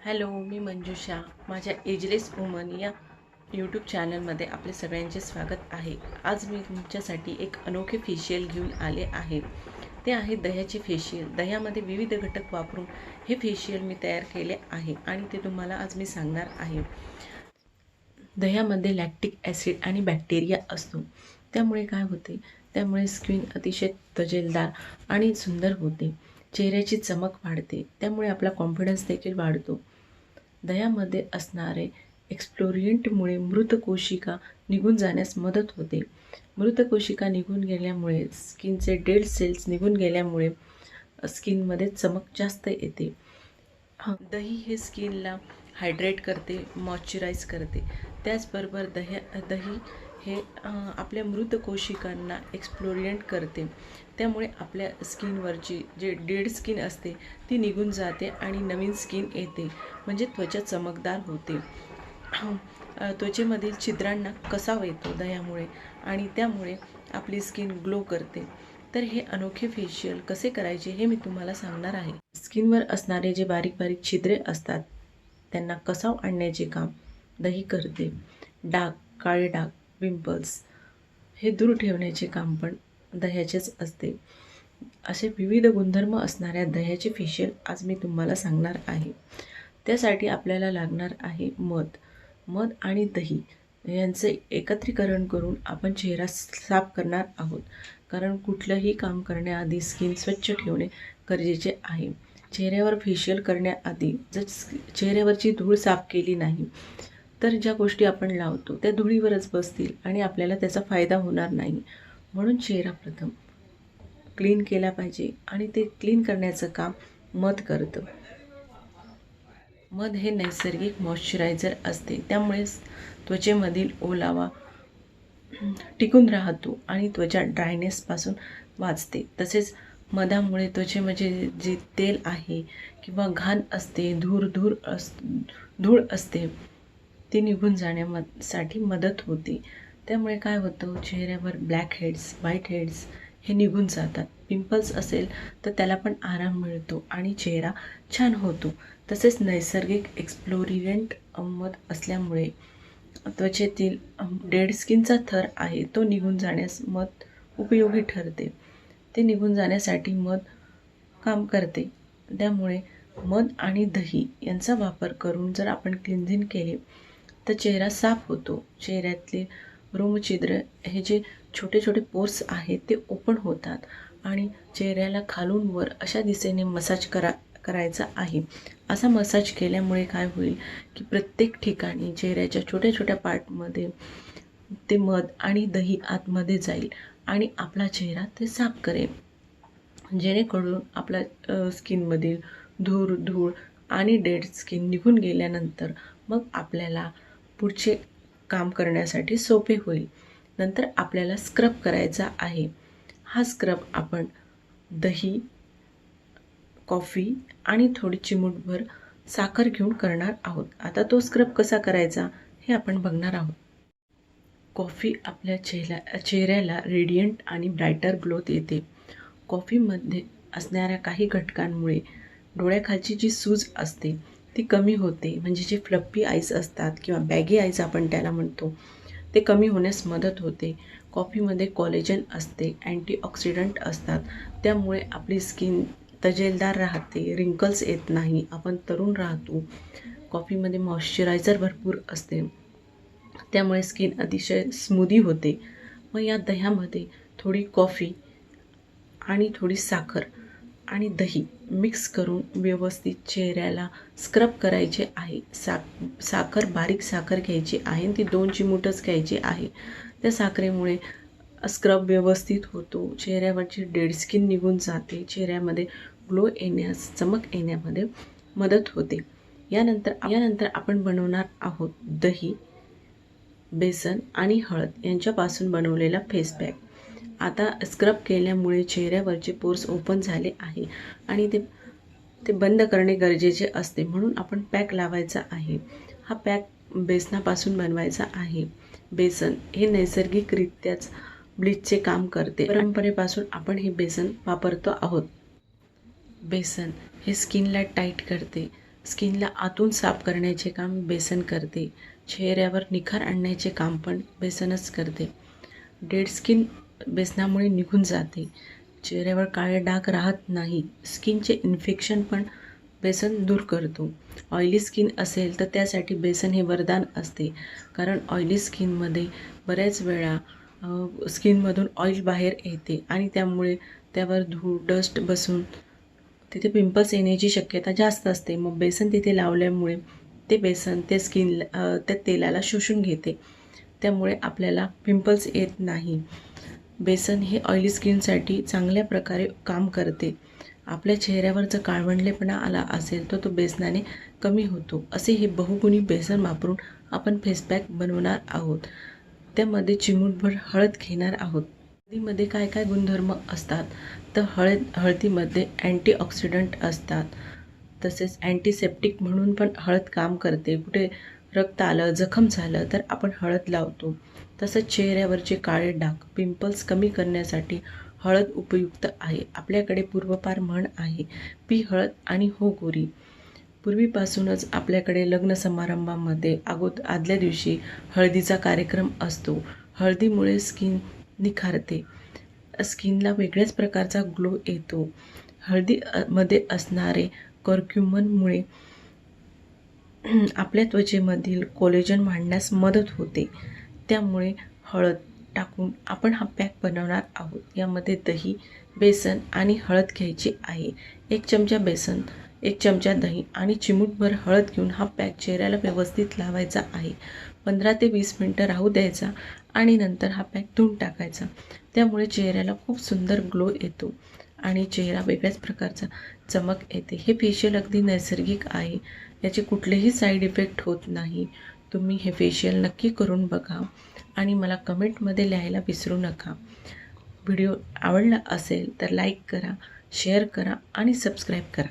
Hello मी मंजुषा माझ्या ageless woman या YouTube चॅनलमध्ये आपले सगळ्यांचे स्वागत आहे. आज मी तुमच्यासाठी एक अनोखे फेशियल घेऊन आले आहे. ते आहे दह्याचे फेशियल दह्यामध्ये विविध घटक वापरून हे फेशियल मी तयार केले आहे आणि ते तुम्हाला आज मी सांगणार आहे. दह्यामध्ये लॅक्टिक ॲसिड आणि बॅक्टेरिया असतो. त्यामुळे काय होते? त्यामुळे स्किन अतिशय तजेलदार आणि सुंदर होते. चेहऱ्याची चमक वाढते. त्यामुळे आपला कॉन्फिडन्स देखील वाढतो. दह्यामध्ये असणारे एक्सप्लोरियंटमुळे मृत कोशिका निघून जाण्यास मदत होते. मृत कोशिका निघून गेल्यामुळे स्किनचे डेड सेल्स निघून गेल्यामुळे स्किनमध्ये चमक जास्त येते. दही हे स्किनला हायड्रेट करते मॉइश्चराईज करते. त्याचबरोबर दह्या दही हे आपल्या मृत कोशिकांना एक्सप्लोरियंट करते. त्यामुळे आपल्या स्किनवरची जे डेड स्किन असते ती निघून जाते आणि नवीन स्किन येते म्हणजे त्वचा चमकदार होते. त्वचेमधील छिद्रांना कसाव येतो दह्यामुळे आणि त्यामुळे आपली स्किन ग्लो करते. तर हे अनोखे फेशियल कसे करायचे हे मी तुम्हाला सांगणार आहे. स्किनवर असणारे जे बारीक बारीक छिद्रे असतात त्यांना कसाव आणण्याचे काम दही करते. डाग काळे डाग पिंपल्स हे दूर ठेवण्याचे काम पण दह्याचेच असते. असे विविध गुणधर्म असणाऱ्या दह्याचे फेशियल आज मी तुम्हाला सांगणार आहे. त्यासाठी आपल्याला लागणार आहे मध. मध आणि दही यांचे एकत्रीकरण करून आपण चेहरा साफ करणार आहोत. कारण कुठलंही काम करण्याआधी स्किन स्वच्छ ठेवणे गरजेचे आहे. चेहऱ्यावर फेशियल करण्याआधी जर चेहऱ्यावरची धूळ साफ केली नाही तर ज्या गोष्टी आपण लावतो त्या धुळीवरच बसतील आणि आपल्याला त्याचा फायदा होणार नाही. म्हणून चेहरा प्रथम. क्लीन केला पाहिजे आणि ते क्लीन करण्याचं काम मध करतं. मध हे नैसर्गिक मॉइश्चरायझर असते. त्यामुळे त्वचेमधील ओलावा टिकून राहतो आणि त्वचा ड्रायनेसपासून वाचते. तसेच मधामुळे त्वचेमध्ये जे तेल आहे किंवा घाण असते धूर धूर अस धूळ असते ती निघून जाण्यासाठी मदत होते. त्यामुळे काय होतं चेहऱ्यावर ब्लॅक हेड्स व्हाईट हेड्स हे निघून जातात. पिंपल्स असेल तर त्याला पण आराम मिळतो आणि चेहरा छान होतो. तसेच नैसर्गिक एक्सप्लोरियंट मध असल्यामुळे त्वचेतील डेड स्किनचा थर आहे तो निघून जाण्यास मध उपयोगी ठरते. ते निघून जाण्यासाठी मध काम करते. त्यामुळे मध आणि दही यांचा वापर करून जर आपण क्लिन्झिंग केले तर चेहरा साफ होतो. चेहऱ्यातले रोमछिद्र हे जे छोटे छोटे पोर्स आहेत ते ओपन होतात आणि चेहऱ्याला खालून वर अशा दिशेने मसाज करा करायचा आहे. असा मसाज केल्यामुळे काय होईल की प्रत्येक ठिकाणी चेहऱ्याच्या छोट्या छोट्या पार्टमध्ये ते मध आणि दही आतमध्ये जाईल आणि आपला चेहरा ते साफ करेल. जेणेकरून आपल्या स्किनमधील धूर धूळ आणि डेड स्किन निघून गेल्यानंतर मग आपल्याला पुढचे काम करण्यासाठी सोपे होईल. नंतर आपल्याला स्क्रब करायचा आहे. हा स्क्रब आपण दही कॉफी आणि थोडी चिमूटभर साखर घेऊन करणार आहोत. आता तो स्क्रब कसा करायचा हे आपण बघणार आहोत. कॉफी आपल्या चेहऱ्या चेहऱ्याला रेडियंट आणि ब्रायटर ग्लो येते कॉफीमध्ये असणाऱ्या काही घटकांमुळे डोळ्याखालची जी सूज असते ती कमी होते. म्हणजे जे फ्लप्पी आईज असतात किंवा बॅगी आईज आपण त्याला म्हणतो ते कमी होण्यास मदत होते. कॉफीमध्ये कॉलेजन असते अँटीऑक्सिडंट असतात. त्यामुळे आपली स्किन तजेलदार राहते रिंकल्स येत नाही. आपण तरुण राहतो. कॉफीमध्ये मॉइश्चरायझर भरपूर असते. त्यामुळे स्किन अतिशय स्मूदी होते. मग या दह्यामध्ये थोडी कॉफी आणि थोडी साखर. आणि दही मिक्स करून व्यवस्थित चेहऱ्याला स्क्रब करायचे आहे. सा साखर बारीक साखर घ्यायची आहे आणि ती दोन चिमूटच घ्यायची आहे. त्या साखरेमुळे स्क्रब व्यवस्थित होतो. चेहऱ्यावरची डेड स्किन निघून जाते. चेहऱ्यामध्ये ग्लो येण्यास चमक येण्यामध्ये मदत होते. यानंतर यानंतर आपण बनवणार आहोत दही बेसन आणि हळद यांच्यापासून बनवलेला फेस पॅक. आता स्क्रब केल्यामुळे चेहऱ्यावरचे पोर्स ओपन झाले आहे आणि ते ते बंद करणे गरजेचे असते म्हणून आपण पॅक लावायचा आहे. हा पॅक बेसनापासून बनवायचा आहे. बेसन हे नैसर्गिकरित्याच ब्लीचचे काम करते. परंपरेपासून आपण हे बेसन वापरतो आहोत. बेसन हे स्किनला टाईट करते. स्किनला आतून साफ करण्याचे काम बेसन करते. चेहऱ्यावर निखार आणण्याचे काम पण बेसनच करते. डेड स्किन बेसनामुळे निघून जाते. चेहऱ्यावर काळे डाग राहत नाही. स्किनचे इन्फेक्शन पण बेसन दूर करतो. ऑइली स्किन असेल तर त्यासाठी बेसन हे वरदान असते. कारण ऑइली स्किनमध्ये बऱ्याच वेळा स्किनमधून ऑइल बाहेर येते आणि त्यामुळे त्यावर धूळ डस्ट बसून तिथे पिंपल्स येण्याची शक्यता जास्त असते. मग बेसन तिथे लावल्यामुळे ते बेसन ते स्किन त्या तेलाला शोषून घेते. त्यामुळे आपल्याला पिंपल्स येत नाही. बेसन हे ऑइली स्किनसाठी चांगल्या प्रकारे काम करते. आपल्या चेहऱ्यावर जर काळवंडलेपणा आला असेल तर तो बेसनाने कमी होतो. असे हे बहुगुणी बेसन वापरून आपण फेसपॅक बनवणार आहोत. त्यामध्ये चिमूटभर हळद घेणार आहोत. हळदीमध्ये काय काय गुणधर्म असतात? तर हळद हळदीमध्ये अँटीऑक्सिडंट असतात. तसेच अँटीसेप्टिक म्हणून पण हळद काम करते. कुठे रक्त आलं जखम झालं तर आपण हळद लावतो. तसंच चेहऱ्यावरचे काळे डाग पिंपल्स कमी करण्यासाठी हळद उपयुक्त आहे. आपल्याकडे पूर्वपार म्हण आहे पी हळद आणि हो गोरी. पूर्वीपासूनच आपल्याकडे लग्न समारंभामध्ये अगोद आदल्या दिवशी हळदीचा कार्यक्रम असतो. हळदीमुळे स्किन निखारते. स्किनला वेगळ्याच प्रकारचा ग्लो येतो. हळदी मध्ये असणारे कर्क्युमनमुळे आपल्या त्वचेमधील कोलेजन वाढण्यास मदत होते. त्यामुळे हळद टाकून आपण हा पॅक बनवणार आहोत. यामध्ये दही बेसन आणि हळद घ्यायची आहे. एक चमचा बेसन एक चमचा दही आणि चिमूटभर हळद घेऊन हा पॅक चेहऱ्याला व्यवस्थित लावायचा आहे. पंधरा ते वीस मिनटं राहू द्यायचा आणि नंतर हा पॅक धुवून टाकायचा. त्यामुळे चेहऱ्याला खूप सुंदर ग्लो येतो आणि चेहरा वेगळ्याच प्रकारचा चमक येते. हे फेशियल अगदी नैसर्गिक आहे. याचे कुठलेही साईड इफेक्ट होत नाही. तुम्ही हे फेशियल नक्की करून बघा आणि मला कमेंटमध्ये लिहायला विसरू नका. व्हिडिओ आवडला असेल तर लाईक करा शेअर करा आणि सबस्क्राईब करा.